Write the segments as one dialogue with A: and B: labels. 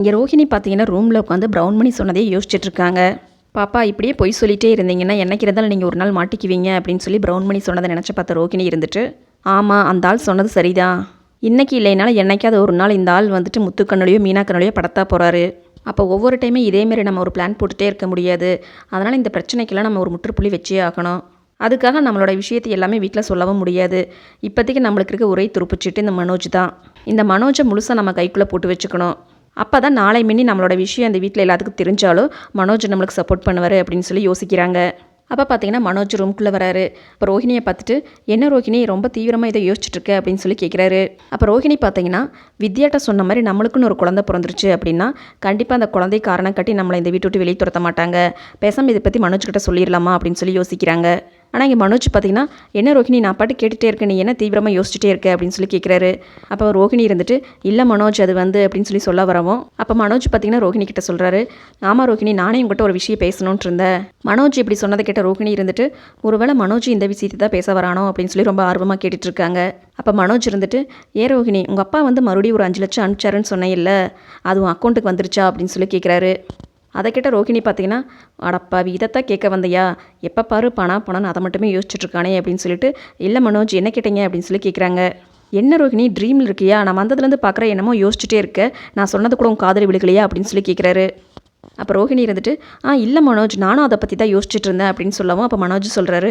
A: இங்கே ரோஹிணி பார்த்தீங்கன்னா ரூமில் உட்காந்து ப்ரௌன் மணி சொன்னதே யோசிச்சுட்டு இருக்காங்க பாப்பா இப்படியே பொய் சொல்லிட்டே இருந்தீங்கன்னா என்னைக்கு இருந்தாலும் நீங்கள் ஒரு நாள் மாட்டிக்குவீங்க அப்படின்னு சொல்லி ப்ரௌன் மணி சொன்னதை நினச்சி பார்த்த ரோஹிணி இருந்துட்டு ஆமாம் அந்த ஆள் சொன்னது சரிதான். இன்னைக்கு இல்லைனாலும் என்னைக்காவது ஒரு நாள் இந்த ஆள் வந்துட்டு முத்துக்கண்ணுலையோ மீனாக்கண்ணுலையோ படத்தா போகிறாரு அப்போ ஒவ்வொரு டைமே இதேமாரி நம்ம ஒரு பிளான் போட்டுகிட்டே இருக்க முடியாது. அதனால் இந்த பிரச்சனைக்கெல்லாம் நம்ம ஒரு முற்றுப்புள்ளி வச்சே ஆகணும். அதுக்காக நம்மளோட விஷயத்தை எல்லாமே வீட்டில் சொல்லவும் முடியாது. இப்போதைக்கு நம்மளுக்கு இருக்க ஒரே துருப்புச்சிட்டு இந்த மனோஜ் தான். இந்த மனோஜை முழுசாக நம்ம கைக்குள்ளே போட்டு வச்சுக்கணும். அப்போ தான் நாளை மின்னி நம்மளோட விஷயம் அந்த வீட்டில் எல்லாத்துக்கும் தெரிஞ்சாலும் மனோஜ் நம்மளுக்கு சப்போர்ட் பண்ணுவார் அப்படின்னு சொல்லி யோசிக்கிறாங்க. அப்போ பார்த்தீங்கன்னா மனோஜ் ரூம்குள்ளே வராரு. அப்போ ரோஹிணியை பார்த்துட்டு என்ன ரோஹிணி ரொம்ப தீவிரமாக இதை யோசிச்சுட்டு இருக்க? அப்படின்னு சொல்லி கேட்குறாரு அப்போ ரோஹிணி பார்த்தீங்கன்னா வித்யாட்ட சொன்ன மாதிரி நம்மளுக்குன்னு ஒரு குழந்தை பிறந்துருச்சு அப்படின்னா கண்டிப்பாக அந்த குழந்தை காரணம் கட்டி நம்மளை இந்த வீட்டு விட்டு வெளியே துரத்த மாட்டாங்க. பேசாமல் இதை பற்றி மனோஜ் கிட்ட சொல்லிடலாமா அப்படின்னு சொல்லி யோசிக்கிறாங்க. ஆனால் இங்கே மனோஜ் பார்த்தீங்கன்னா என்ன ரோஹிணி நான் பாட்டு கேட்டுகிட்டே இருக்கேன். நீ என்ன தீவிரமாக யோசிச்சுட்டே இருக்க? அப்படின்னு சொல்லி கேட்குறாரு அப்போ ரோஹிணி இருந்துட்டு இல்லை மனோஜ் அது வந்து அப்படின்னு சொல்லி சொல்ல வரவும் அப்போ மனோஜ் பார்த்தீங்கன்னா ரோஹிணி கிட்ட சொல்கிறாரு ஆமாம் ரோஹிணி நானே உங்கள்கிட்ட ஒரு விஷயம் பேசணுன்ட்டு இருந்தேன். மனோஜ் இப்படி சொன்னதை கேட்ட ரோஹிணி இருந்துட்டு ஒருவேளை மனோஜ் இந்த விஷயத்தை தான் பேச வரானோ? அப்படின்னு சொல்லி ரொம்ப ஆர்வமாக கேட்டுட்டு இருக்காங்க. அப்போ மனோஜ் இருந்துட்டு ஏ ரோஹிணி உங்கள் அப்பா வந்து மறுபடியும் ஒரு அஞ்சு லட்சம் அனுப்பிச்சாருன்னு சொன்னேன் இல்லை அது உன் அக்கௌண்ட்டுக்கு வந்துருச்சா? அப்படின்னு சொல்லி கேட்குறாரு அதை கேட்ட ரோஹிணி பார்த்தீங்கன்னா அடப்பாவி இதைத்தான் கேட்க வந்தையா? எப்போ பாரு பணம் பணம்னு அதை மட்டுமே யோசிச்சுட்ருக்கானே அப்படின்னு சொல்லிட்டு இல்லை மனோஜ் என்ன கேட்டீங்க? அப்படின்னு சொல்லி கேட்குறாங்க என்ன ரோஹிணி ட்ரீமில் இருக்கியா? நான் வந்ததுலேருந்து பார்க்குற என்னமோ யோசிச்சுட்டே இருக்க. நான் சொன்னது கூட உன் காதலி விழுகலையா? அப்படின்னு சொல்லி கேட்குறாரு அப்போ ரோஹிணி இருந்துட்டு ஆ இல்லை மனோஜ் நானும் அதை பற்றி தான் யோசிச்சுட்டு இருந்தேன் அப்படின்னு சொல்லவும் அப்போ மனோஜ் சொல்கிறாரு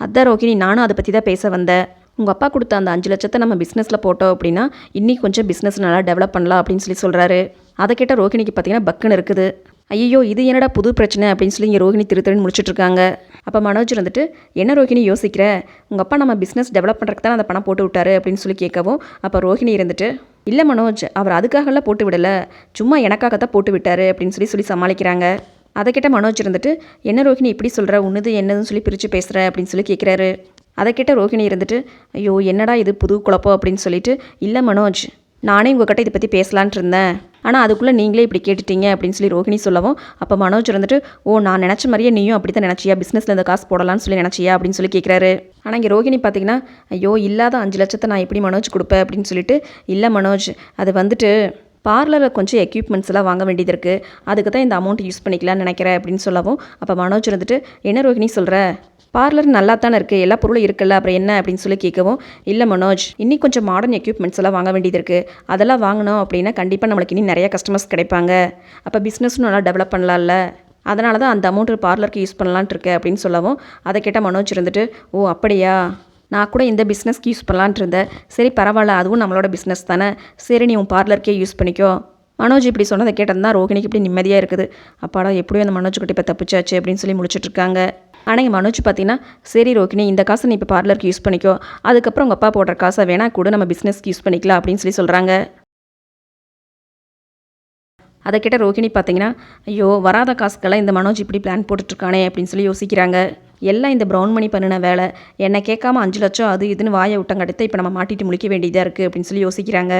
A: அதான் ரோஹிணி நானும் அதை பற்றி தான் பேச வந்தேன் உங்கள் அப்பா கொடுத்த அந்த அஞ்சு லட்சத்தை நம்ம பிஸ்னஸில் போட்டோம் அப்படின்னா இன்னி கொஞ்சம் பிஸ்னஸ் நல்லா டெவலப் பண்ணலாம் அப்படின்னு சொல்லி சொல்கிறாரு அதை கேட்ட ரோஹிணிக்கு பார்த்தீங்கன்னா பக்குன்னு இருக்குது. ஐயோ இது என்னடா புது பிரச்சனை அப்படின்னு சொல்லி இங்கே ரோஹிணி திரு திருன்னு அப்போ மனோஜ் வந்துட்டு என்ன ரோஹிணி யோசிக்கிற? உங்கள் அப்பா நம்ம பிஸ்னஸ் டெவலப் பண்ணுறதுக்கு தான் அந்த பணம் போட்டு விட்டாரு? அப்படின்னு சொல்லி கேட்கவும் அப்போ ரோஹிணி இருந்துட்டு இல்லை மனோஜ் அவர் அதுக்காகலாம் போட்டு விடலை. சும்மா எனக்காக தான் போட்டு விட்டாரு அப்படின்னு சொல்லி சொல்லி சமாளிக்கிறாங்க. அதை கிட்ட மனோஜ் இருந்துட்டு என்ன ரோஹிணி இப்படி சொல்கிற உன்னது என்னதுன்னு சொல்லி பிரித்து பேசுகிற அப்படின்னு சொல்லி கேட்குறாரு அதை கிட்ட ரோஹிணி இருந்துட்டு ஐயோ என்னடா இது புது குழப்பம்? அப்படின்னு சொல்லிட்டு இல்லை மனோஜ் நானே உங்ககிட்ட இதை பற்றி பேசலான்ட்டு இருந்தேன். ஆனால் அதுக்குள்ளே நீங்களே இப்படி கேட்டுட்டீங்க அப்படின்னு சொல்லி ரோஹிணி சொல்லவும் அப்போ மனோஜ் இருந்துட்டு ஓ நான் நினச்ச மாதிரியே நீயும் அப்படி தான் நினச்சியா பிஸ்னஸில் இந்த காசு போடலான்னு சொல்லி நினச்சியா? அப்படின்னு சொல்லி கேட்குறாரு ஆனால் இங்கே ரோஹிணி பார்த்தீங்கன்னா ஐயோ இல்லாத அஞ்சு லட்சத்தை நான் எப்படி மனோஜ் கொடுப்பேன்? அப்படின்னு சொல்லிட்டு இல்லை மனோஜ் அது வந்துட்டு பார்லரில் கொஞ்சம் எக்யூப்மெண்ட்ஸ் எல்லாம் வாங்க வேண்டியது இருக்குது அதுக்கு தான் இந்த அமௌண்ட் யூஸ் பண்ணிக்கலாம்னு நினைக்கிறேன் அப்படின்னு சொல்லவும் அப்போ மனோஜ் இருந்துட்டு என்ன ரோஹிணி சொல்கிற பார்லர் நல்லா தானே இருக்குது எல்லா பொருளும் இருக்குல்ல அப்புறம் என்ன? அப்படின்னு சொல்லி கேட்கவும் இல்லை மனோஜ் இன்னி கொஞ்சம் மாடர்ன் எக்யூப்மெண்ட்ஸ் எல்லாம் வாங்க வேண்டியது இருக்குது அதெல்லாம் வாங்கினோம் அப்படின்னா கண்டிப்பாக நம்மளுக்கு இன்னும் நிறைய கஸ்டமர்ஸ் கிடைப்பாங்க. அப்போ பிஸ்னஸும் நல்லா டெவலப் பண்ணலாம்ல. அதனால தான் அந்த அமௌண்ட்டு பார்லருக்கு யூஸ் பண்ணலான்ட்டு இருக்கேன் அப்படின்னு சொல்லவும் அதை கேட்டால் மனோஜ் இருந்துட்டு ஓ அப்படியா? நான் கூட இந்த பிஸ்னஸ்க்கு யூஸ் பண்ணலான்ட்டு இருந்தேன். சரி பரவாயில்ல அதுவும் நம்மளோட பிஸ்னஸ் தானே. சரி நீ உன் பார்லருக்கே யூஸ் பண்ணிக்கோ. மனோஜ் இப்படி சொன்னதை கேட்டது தான் ரோகிணிக்கு இப்படி நிம்மதியாக இருக்குது. அப்பாடா எப்படியும் அந்த மனோஜ் கிட்ட இப்போ தப்பிச்சாச்சு அப்படின்னு சொல்லி முடிச்சிட்டுருக்காங்க ஆனால் இங்கே மனோஜ் பார்த்தீங்கன்னா சரி ரோகிணி இந்த காசை நீ இப்போ பார்லருக்கு யூஸ் பண்ணிக்கோ. அதுக்கப்புறம் உங்கள் அப்பா போடுற காசை வேணா கூட நம்ம பிஸ்னஸ்க்கு யூஸ் பண்ணிக்கலாம் அப்படின்னு சொல்லி சொல்கிறாங்க அதை கேட்ட ரோகிணி பார்த்தீங்கன்னா ஐயோ வராத காசுக்கெல்லாம் இந்த மனோஜ் இப்படி பிளான் போட்டுட்ருக்கானே அப்படின்னு சொல்லி யோசிக்கிறாங்க. எல்லாம் இந்த ப்ரௌன் மணி பண்ணின வேலை. என்னை கேட்காம அஞ்சு லட்சம் அது இதுன்னு வாயை விட்டங்கடுத்து இப்போ நம்ம மாட்டிட்டு முழிக்க வேண்டியதாக இருக்குது அப்படின்னு சொல்லி யோசிக்கிறாங்க.